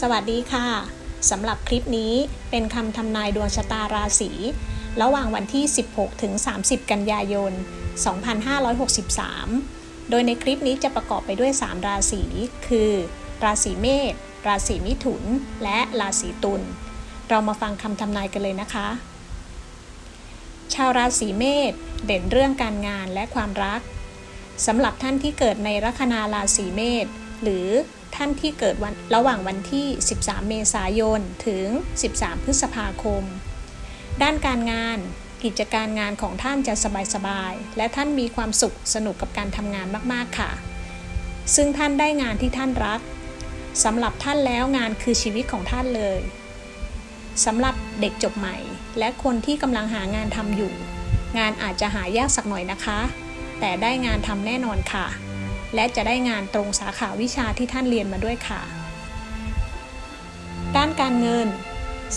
สวัสดีค่ะสำหรับคลิปนี้เป็นคำทำนายดวงชะตาราศีระหว่างวันที่ 16 ถึง 30 กันยายน 2563 โดยในคลิปนี้จะประกอบไปด้วย 3 ราศี คือ ราศีเมษ ราศีมิถุน และราศีตุล เรามาฟังคำทำนายกันเลยนะคะ ชาวราศีเมษเด่นเรื่องการงานและความรัก สำหรับท่านที่เกิดในลัคนาราศีเมษหรือ ท่านที่เกิดวันระหว่างวันที่ 13 เมษายน ถึง 13 พฤษภาคม ด้านการงาน กิจการงานของท่านจะสบายๆ และท่านมีความสุขสนุกกับการทำงานมากๆค่ะ ซึ่งท่านได้งานที่ท่านรักสำหรับท่านแล้วงานคือชีวิตของท่านเลยสำหรับเด็กจบใหม่ และคนที่กำลังหางานทำอยู่ งานอาจจะหายากสักหน่อยนะคะ แต่ได้งานทำแน่นอนค่ะ และจะได้งานตรงสาขาวิชาที่ท่านเรียนมาด้วยค่ะ ด้านการเงิน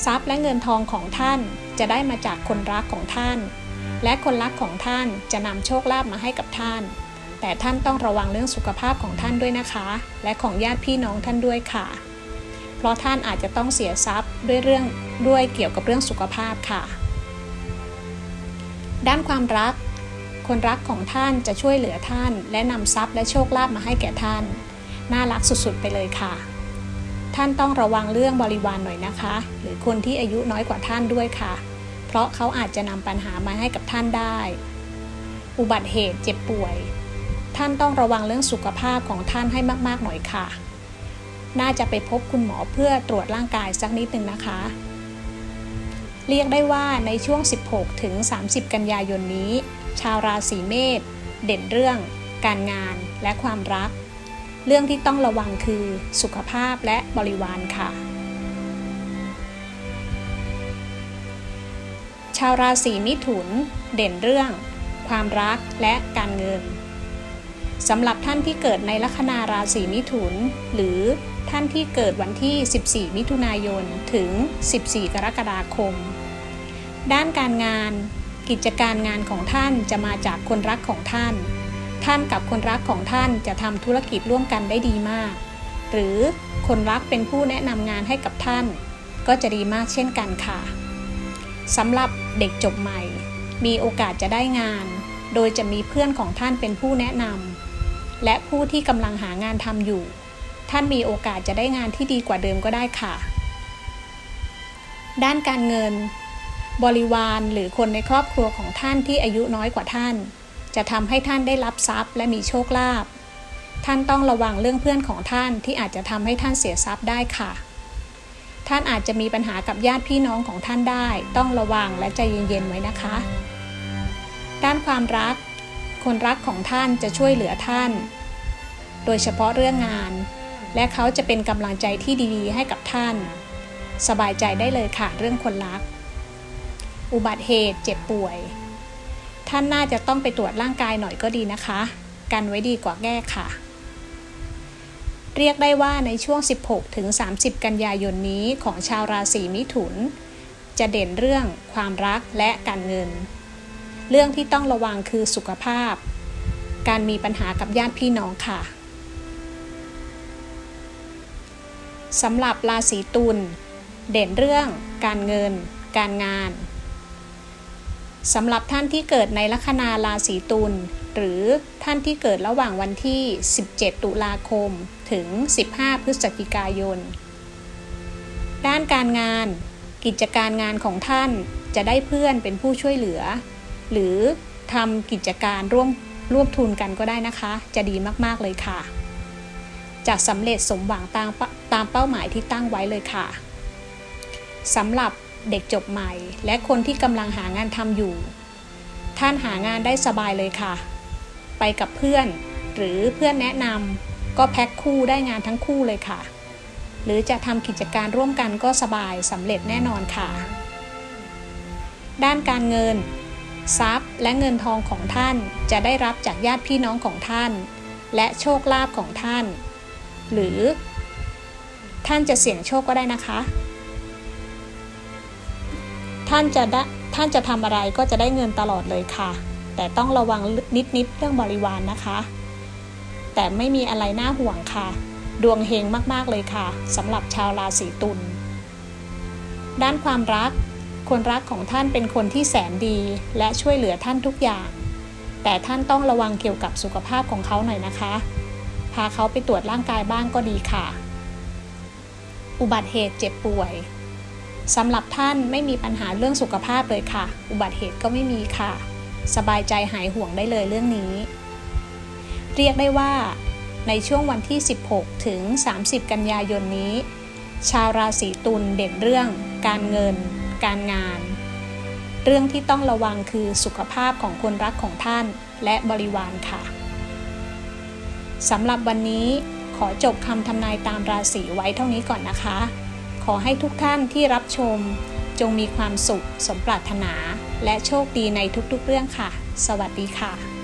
ทรัพย์และเงินทองของท่านจะได้มาจากคนรักของท่าน และคนรักของท่านจะนำโชคลาภมาให้กับท่าน แต่ท่านต้องระวังเรื่องสุขภาพของท่านด้วยนะคะ และของญาติพี่น้องท่านด้วยค่ะ เพราะท่านอาจจะต้องเสียทรัพย์ด้วยเรื่องด้วยเกี่ยวกับเรื่องสุขภาพค่ะ ด้านความรัก คนรักของท่านจะช่วยเหลือท่าน และนำทรัพย์และโชคลาภมาให้แก่ท่าน น่ารักสุดๆไปเลยค่ะ ท่านต้องระวังเรื่องบริวารหน่อยนะคะ หรือคนที่อายุน้อยกว่าท่านด้วยค่ะ เพราะเขาอาจจะนำปัญหามาให้กับท่านได้ อุบัติเหตุเจ็บป่วย ท่านต้องระวังเรื่องสุขภาพของท่านให้มากๆหน่อยค่ะ น่าจะไปพบคุณหมอเพื่อตรวจร่างกายสักนิดหนึ่งนะคะ เรียกได้ว่าในช่วง 16 ถึง 30 กันยายนนี้ ชาวราศีเมษเด่นเรื่อง การงานและความรัก เรื่องที่ต้องระวังคือสุขภาพและบริวารค่ะ ชาวราศีมิถุน เด่นเรื่อง ความรักและการเงิน สำหรับท่านที่เกิดในลัคนาราศีมิถุน หรือท่านที่เกิดวันที่ 14 มิถุนายน ถึง 14 กรกฎาคม ด้านการงาน กิจการงานของท่านจะมาจากคนรักของท่าน ท่านกับคนรักของท่านจะทำธุรกิจร่วมกันได้ดีมาก หรือคนรักเป็นผู้แนะนำงานให้กับท่าน ก็จะดีมากเช่นกันค่ะสำหรับเด็กจบใหม่ มีโอกาสจะได้งาน โดยจะมีเพื่อนของท่านเป็นผู้แนะนำ และผู้ที่กำลังหางานทำอยู่ ท่านมีโอกาสจะได้งานที่ดีกว่าเดิมก็ได้ค่ะ ด้านการเงิน บริวารหรือคนในครอบครัวของท่านที่อายุน้อยกว่าท่าน จะทำให้ท่านได้รับทรัพย์และมีโชคลาภท่านต้องระวังเรื่องเพื่อนของท่านที่อาจจะทำให้ท่านเสียทรัพย์ได้ค่ะ ท่านอาจจะมีปัญหากับญาติพี่น้องของท่านได้ ต้องระวังและใจเย็นๆไว้นะคะ ด้านความรัก คนรักของท่านจะช่วยเหลือท่าน โดยเฉพาะเรื่องงาน และเขาจะเป็นกำลังใจที่ดีๆ ให้กับท่าน สบายใจได้เลยค่ะเรื่องคนรัก อุบัติเหตุเจ็บป่วย ท่านน่าจะต้องไปตรวจร่างกายหน่อยก็ดีนะคะ กันไว้ดีกว่าแก้ค่ะ เรียกได้ว่าในช่วง 16 ถึง 30 กันยายนนี้ของชาวราศีมิถุน จะเด่นเรื่องความรักและการเงิน เรื่องที่ต้องระวังคือสุขภาพ การมีปัญหากับญาติพี่น้องค่ะสำหรับราศีตุลเด่นเรื่อง การเงิน การงานสำหรับท่านที่เกิดในลัคนาราศีตุลหรือท่านที่เกิดระหว่างวันที่ 17 ตุลาคม ถึง 15 พฤศจิกายน ด้านการงาน กิจการงานของท่านจะได้เพื่อนเป็นผู้ช่วยเหลือ หรือทำกิจการร่วมร่วมทุนกันก็ได้นะคะ จะดีมากๆเลยค่ะ จะสำเร็จสมหวังตามตามเป้าหมายที่ตั้งไว้เลยค่ะสำหรับเด็กจบใหม่ และคนที่กำลังหางานทำอยู่ ท่านหางานได้สบายเลยค่ะ ไปกับเพื่อน หรือเพื่อนแนะนำก็แพ็คคู่ได้งานทั้งคู่เลยค่ะ หรือจะทำกิจการร่วมกันก็สบายสำเร็จแน่นอนค่ะ ด้านการเงิน ทรัพย์และเงินทองของท่านจะได้รับจากญาติพี่น้องของท่าน และโชคลาภของท่าน หรือ ท่านจะเสี่ยงโชคก็ได้นะคะ ท่านจะได้ท่านจะทำอะไรก็จะได้เงินตลอดเลยค่ะ แต่ต้องระวังนิดๆเรื่องบริวารนนะคะ แต่ไม่มีอะไรน่าห่วงค่ะ ดวงเฮงมากๆเลยค่ะสำหรับชาวราศีตุลด้านความรัก คนรักของท่านเป็นคนที่แสนดี และช่วยเหลือท่านทุกอย่าง แต่ท่านต้องระวังเกี่ยวกับสุขภาพของเขาหน่อยนะคะ พาเขาไปตรวจร่างกายบ้างก็ดีค่ะ อุบัติเหตุเจ็บป่วยสำหรับท่านไม่มีปัญหาเรื่องสุขภาพเลยค่ะ อุบัติเหตุก็ไม่มีค่ะ สบายใจหายห่วงได้เลยเรื่องนี้ เรียกได้ว่า ในช่วงวันที่ 16 ถึง 30 กันยายนนี้ ชาวราศีตุลเด่นเรื่อง การเงิน การงาน เรื่องที่ต้องระวังคือสุขภาพของคนรักของท่านและบริวารค่ะสำหรับวันนี้ขอจบคำทำนายตามราศีไว้เท่านี้ก่อนนะคะ ขอให้ทุกท่านที่รับชม จงมีความสุขสมปรารถนา และโชคดีในทุกๆเรื่องค่ะ สวัสดีค่ะ